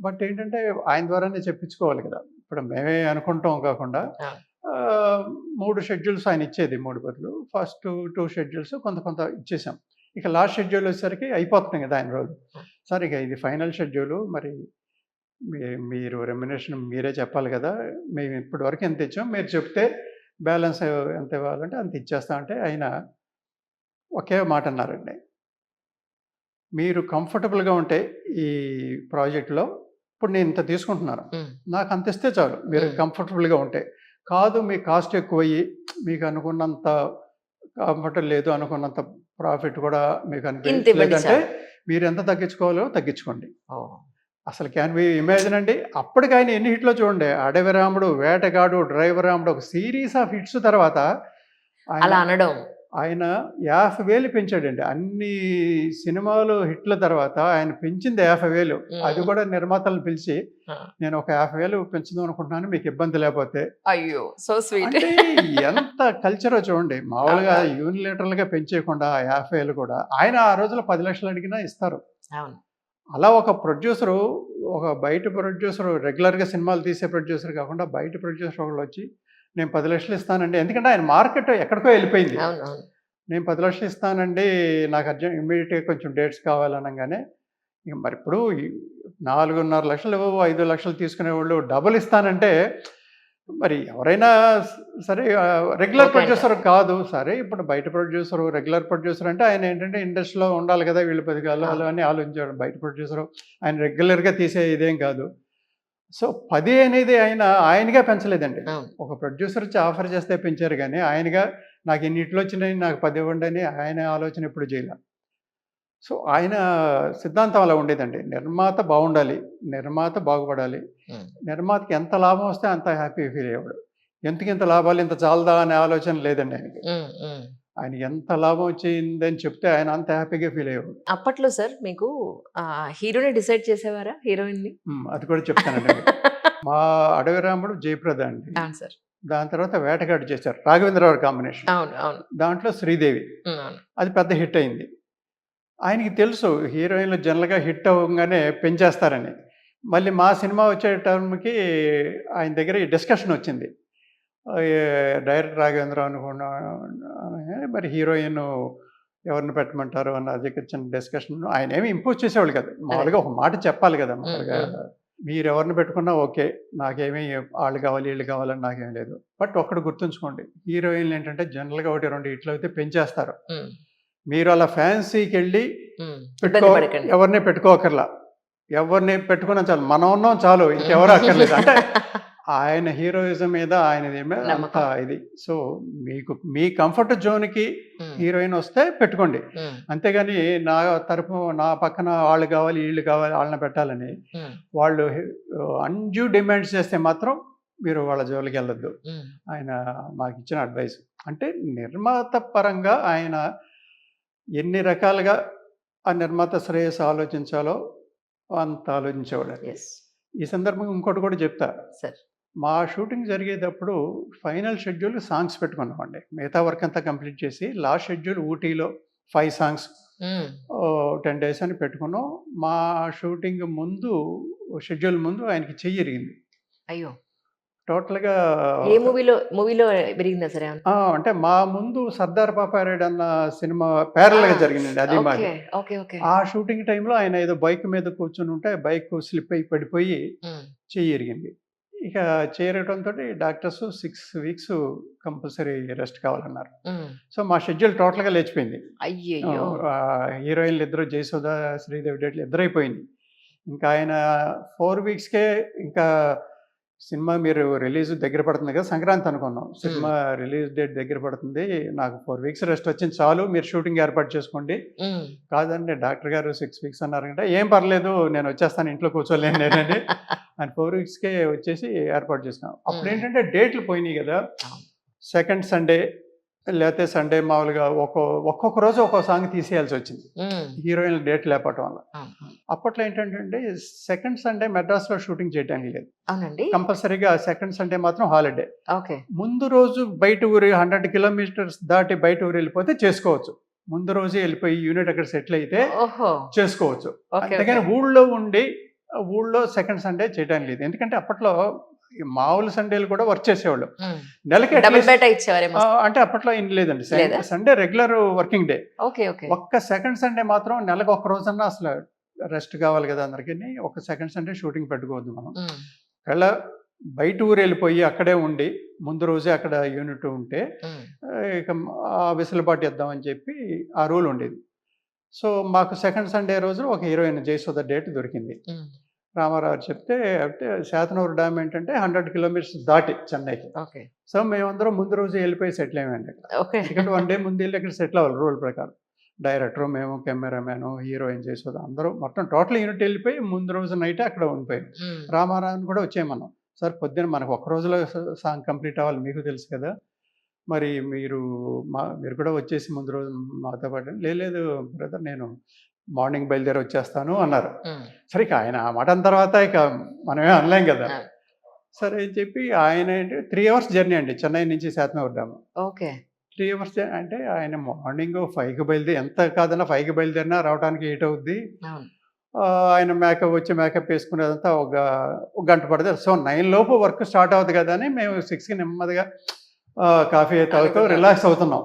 But ఏంటంటే ఆయన ద్వారానే చెప్పించుకోవాలి కదా. ఇప్పుడు మేమే అనుకుంటాం కాకుండా మూడు షెడ్యూల్స్ ఆయన ఇచ్చేది మూడు బదులు. ఫస్ట్ టూ షెడ్యూల్స్ కొంత కొంత ఇచ్చేసాం. ఇక లాస్ట్ షెడ్యూల్ వచ్చేసరికి అయిపోతున్నాయి కదా ఆయన రోజు. సరే ఇక ఇది ఫైనల్ షెడ్యూల్. మరి మీ- మీరు రెమ్యునేషన్ మీరే చెప్పాలి కదా. మేము ఇప్పటి వరకు ఎంత ఇచ్చాం? మీరు చెప్తే బ్యాలెన్స్ ఎంత ఇవ్వాలంటే అంత ఇచ్చేస్తా అంటే ఆయన ఒకే మాట అన్నారండి. మీరు కంఫర్టబుల్గా ఉంటే ఈ ప్రాజెక్ట్లో ఇప్పుడు నేను ఇంత తీసుకుంటున్నాను. నాకు అంత ఇస్తే చాలు. మీరు. కంఫర్టబుల్గా ఉంటే. కాదు మీ కాస్ట్ ఎక్కువ అయ్యి మీకు అనుకున్నంత కంఫర్ట్ లేదు అనుకున్నంత ప్రాఫిట్ కూడా మీకు అనిపించలేదంటే చాలు. మీరు ఎంత తగ్గించుకోవాలో తగ్గించుకోండి. అసలు క్యాన్ బి ఇమాజిన్ అండి? అప్పటికి ఆయన ఎన్ని హిట్లో చూడండి. అడవి రాముడు వేటగాడు డ్రైవర్ రాముడు ఒక సిరీస్ ఆఫ్ హిట్స్ తర్వాత అలా అనడం. ఆయన యాభై వేలు పెంచాడండి. అన్ని సినిమాలు హిట్ల తర్వాత ఆయన పెంచింది యాభై వేలు. అది కూడా నిర్మాతలను పిలిచి. నేను ఒక యాభై వేలు పెంచుదాం అనుకుంటున్నాను మీకు ఇబ్బంది లేకపోతే. అయ్యో సో స్వీట్. ఎంత కల్చరో చూడండి. మామూలుగా యూనిలేటరల్గా పెంచేయకుండా ఆ యాభై వేలు కూడా ఆయన ఆ రోజులో పది లక్షలు అడిగినా ఇస్తారు. అలా ఒక ప్రొడ్యూసరు ఒక బయట ప్రొడ్యూసర్ రెగ్యులర్గా సినిమాలు తీసే ప్రొడ్యూసర్ కాకుండా బయట ప్రొడ్యూసర్ ఒకళ్ళు వచ్చి నేను పది లక్షలు ఇస్తానండి. ఎందుకంటే ఆయన మార్కెట్ ఎక్కడికో వెళ్ళిపోయింది. నేను పది లక్షలు ఇస్తానండి నాకు అర్జెంట్ ఇమ్మీడియట్గా కొంచెం డేట్స్ కావాలనగానే. ఇక మరి ఇప్పుడు నాలుగున్నర లక్షలు ఐదు లక్షలు తీసుకునే వాళ్ళు డబుల్ ఇస్తానంటే మరి ఎవరైనా సరే రెగ్యులర్ ప్రొడ్యూసర్ కాదు. సరే ఇప్పుడు బయట ప్రొడ్యూసర్ రెగ్యులర్ ప్రొడ్యూసర్ అంటే ఆయన ఏంటంటే ఇండస్ట్రీలో ఉండాలి కదా వీళ్ళు పది కాలాలు అని ఆలోచించాడు బయట ప్రొడ్యూసర్ ఆయన రెగ్యులర్గా తీసే ఇదేం కాదు. సో పది అనేది ఆయన ఆయనగా పెంచలేదండి. ఒక ప్రొడ్యూసర్ వచ్చి ఆఫర్ చేస్తే పెంచారు కానీ ఆయనగా నాకు ఇన్నిట్లో వచ్చినాయి నాకు పది ఇవ్వండి అని ఆయన ఆలోచన ఎప్పుడు చేయాల. సో ఆయన సిద్ధాంతం అలా ఉండేదండి. నిర్మాత బాగుండాలి నిర్మాత బాగుపడాలి. నిర్మాతకి ఎంత లాభం వస్తే అంత హ్యాపీ ఫీల్ అయ్యేవాడు. ఎందుకు ఇంత లాభాలు ఇంత చాలదా అనే ఆలోచన లేదండి ఆయనకి. ఆయన ఎంత లాభం వచ్చిందని చెప్తే ఆయన అంత హ్యాపీగా ఫీల్ అయ్యేవాడు. అప్పట్లో సార్ మీకు హీరోని డిసైడ్ చేసేవారా హీరోయిన్ని అది కూడా చెప్తానండి. మా అడవి రాముడు జయప్రద అండి. సార్. దాని తర్వాత వేటగాడు చేశారు. రాఘవేంద్రరావు కాంబినేషన్. అవును అవును. దాంట్లో శ్రీదేవి. అది పెద్ద హిట్ అయింది. ఆయనకి తెలుసు హీరోయిన్లు జనరల్గా హిట్ అవ్వగానే పెంచేస్తారని. మళ్ళీ మా సినిమా వచ్చే టర్మ్కి ఆయన దగ్గర డిస్కషన్ వచ్చింది. డైరెక్టర్ రాఘవేంద్ర అనుకున్నా మరి హీరోయిన్ ఎవరిని పెట్టమంటారు అన్న అది చిన్న డిస్కషన్ ఆయన ఏమి ఇంపోజ్ చేసేవాళ్ళు కదా. మామూలుగా ఒక మాట చెప్పాలి కదా మామూలుగా. మీరు ఎవరిని పెట్టుకున్నా ఓకే నాకేమీ వాళ్ళు కావాలి వీళ్ళు కావాలని నాకేం లేదు. బట్ ఒక్కడు గుర్తుంచుకోండి హీరోయిన్లు ఏంటంటే జనరల్గా ఒకటి రెండు ఇట్లు అయితే పెంచేస్తారు. మీరు అలా ఫ్యాన్సీకి వెళ్ళి ఎవరిని పెట్టుకోకర్లా. ఎవరిని పెట్టుకున్నా చాలు మనం ఉన్నాం చాలు ఇంకెవరు అక్కర్లేదు. అంటే ఆయన హీరోయిజం మీద ఆయన మీద అంత. ఇది. సో మీకు మీ కంఫర్ట్ జోన్కి హీరోయిన్ వస్తే పెట్టుకోండి. అంతేగాని నా తరపు నా పక్కన వాళ్ళు కావాలి వీళ్ళు కావాలి వాళ్ళని పెట్టాలని వాళ్ళు అన్జ్యూ డిమాండ్స్ చేస్తే మాత్రం మీరు వాళ్ళ జోలికి వెళ్ళొద్దు. ఆయన మాకు ఇచ్చిన అడ్వైస్ అంటే నిర్మాత పరంగా ఆయన ఎన్ని రకాలుగా ఆ నిర్మాత శ్రేయస్సు ఆలోచించాలో అంత ఆలోచించేవాడు. ఈ సందర్భంగా ఇంకోటి కూడా చెప్తా. Sir. మా షూటింగ్ జరిగేటప్పుడు ఫైనల్ షెడ్యూల్ సాంగ్స్ పెట్టుకున్నామండి. మిగతా వర్క్ అంతా కంప్లీట్ చేసి లాస్ట్ షెడ్యూల్ ఊటీలో ఫైవ్ సాంగ్స్ టెన్ డేస్ అని పెట్టుకున్నాం. మా షూటింగ్ ముందు షెడ్యూల్ ముందు ఆయనకి చెయ్యి ఇరిగింది అయ్యో. టోటల్గా ఏ మూవీలో మూవీలో సరే అంటే మా ముందు సర్దార్ పాపారెడ్డి అన్న సినిమా parallel గా ఆ, జరిగిందండి అది మాది. ఆ షూటింగ్ టైంలో ఆయన ఏదో బైక్ మీద కూర్చుని ఉంటే బైక్ స్లిప్ అయి పడిపోయి చెయ్యి ఇరిగింది ఇక చేరటంతో doctors six weeks compulsory rest కావాలన్నారు. సో మా షెడ్యూల్ టోటల్గా లేచిపోయింది. హీరోయిన్లు ఇద్దరు జయసుధ శ్రీదేవి డేట్లు ఇద్దరు అయిపోయింది ఇంకా ఆయన ఫోర్ వీక్స్కే ఇంకా సినిమా మీరు రిలీజ్ దగ్గర పడుతుంది కదా సంక్రాంతి అనుకున్నాం. సినిమా రిలీజ్ డేట్ దగ్గర పడుతుంది. నాకు ఫోర్ వీక్స్ రెస్ట్ వచ్చింది. చాలు మీరు షూటింగ్ ఏర్పాటు చేసుకోండి. కాదండి డాక్టర్ గారు సిక్స్ వీక్స్ అన్నారంటే ఏం పర్లేదు నేను వచ్చేస్తాను ఇంట్లో కూర్చోలేను నేనండి. ఆయన ఫోర్ వీక్స్కే వచ్చేసి ఏర్పాటు చేసుకున్నాం అప్పుడు. ఏంటంటే డేట్లు పోయినాయి కదా. సెకండ్ సండే లేకపోతే సండే మామూలుగా ఒక్కో ఒక్కొక్క రోజు ఒక్కో సాంగ్ తీసేయాల్సి వచ్చింది. హీరోయిన్ డేట్ లేపటం వల్ల. అప్పట్లో ఏంటంటే సెకండ్ సండే మెడ్రాస్లో షూటింగ్ చేయడానికి లేదు. కంపల్సరీగా సెకండ్ సండే మాత్రం హాలిడే. ముందు రోజు బయట ఊరి హండ్రెడ్ కిలోమీటర్స్ దాటి బయట ఊరు వెళ్ళిపోతే చేసుకోవచ్చు. ముందు రోజు వెళ్ళిపోయి యూనిట్ అక్కడ సెటిల్ అయితే చేసుకోవచ్చు. అంతేగాని ఊళ్ళో ఉండి ఊళ్ళో సెకండ్ సండే చేయడానికి లేదు. ఎందుకంటే అప్పట్లో మామూలు సండేలు కూడా వర్క్ చేసేవాళ్ళు. నెలకి అంటే అప్పట్లో ఏం లేదండి. లేదా? సండే రెగ్యులర్ వర్కింగ్ డే ఒక్క సెకండ్ సండే మాత్రం నెలకు ఒక రోజన్నా అసలు రెస్ట్ కావాలి కదా అందరికీ ఒక సెకండ్ సండే షూటింగ్ పెట్టుకోవద్దు మనం. ఒకవేళ బయట ఊరు వెళ్ళిపోయి అక్కడే ఉండి ముందు రోజే అక్కడ యూనిట్ ఉంటే ఇక ఆ వెసులుబాటు ఇద్దామని చెప్పి ఆ రూల్ ఉండేది. సో మాకు సెకండ్ సండే రోజు ఒక హీరోయిన్ జయసుధ డేట్ దొరికింది. రామారావు చెప్తే అంటే శాతనూరు డ్యామ్ ఏంటంటే హండ్రెడ్ కిలోమీటర్స్ దాటి చెన్నైకి. ఓకే. సో మేమందరం ముందు రోజు వెళ్ళిపోయి సెటిల్ అయ్యామండి ఓకే. ఎందుకంటే వన్ డే ముందు వెళ్ళి అక్కడ సెటిల్ అవ్వాలి రూల్ ప్రకారం. డైరెక్టర్ మేము కెమెరామ్యాన్ హీరోయిన్ చేసేది అందరూ. మొత్తం టోటల్ యూనిట్ వెళ్ళిపోయి ముందు రోజు నైట్ అక్కడ ఉండిపోయాం. రామారావుని కూడా వచ్చేయమన్నాం సార్ పొద్దున్న మనకు ఒక రోజులో సాంగ్ కంప్లీట్ అవ్వాలి మీకు తెలుసు కదా. మరి మీరు మా మీరు కూడా వచ్చేసి ముందు రోజు మాతో పాటు "లే, లేదు బ్రదర్ నేను మార్నింగ్ బయలుదేరి వచ్చేస్తాను అన్నారు. సరే ఇక ఆయన ఆ మాట అన్న తర్వాత ఇక మనమే అనలేం కదా. సరే అని చెప్పి ఆయన ఏంటి త్రీ అవర్స్ జర్నీ అండి చెన్నై నుంచి Sathanagar dam. Okay. Three hours అంటే ఆయన మార్నింగ్ ఫైవ్కి బయలుదేరి ఎంత కాదన్నా ఫైవ్కి బయలుదేరినా రావడానికి ఎయిట్ అవుద్ది. ఆయన మేకప్ వచ్చి మేకప్ వేసుకునేదంతా ఒక ఒక గంట పడుతుంది సో నైన్ లోపు వర్క్ స్టార్ట్ అవుతుంది కదా అని మేము సిక్స్కి నెమ్మదిగా కాఫీ తాగుతూ. రిలాక్స్ అవుతున్నాం.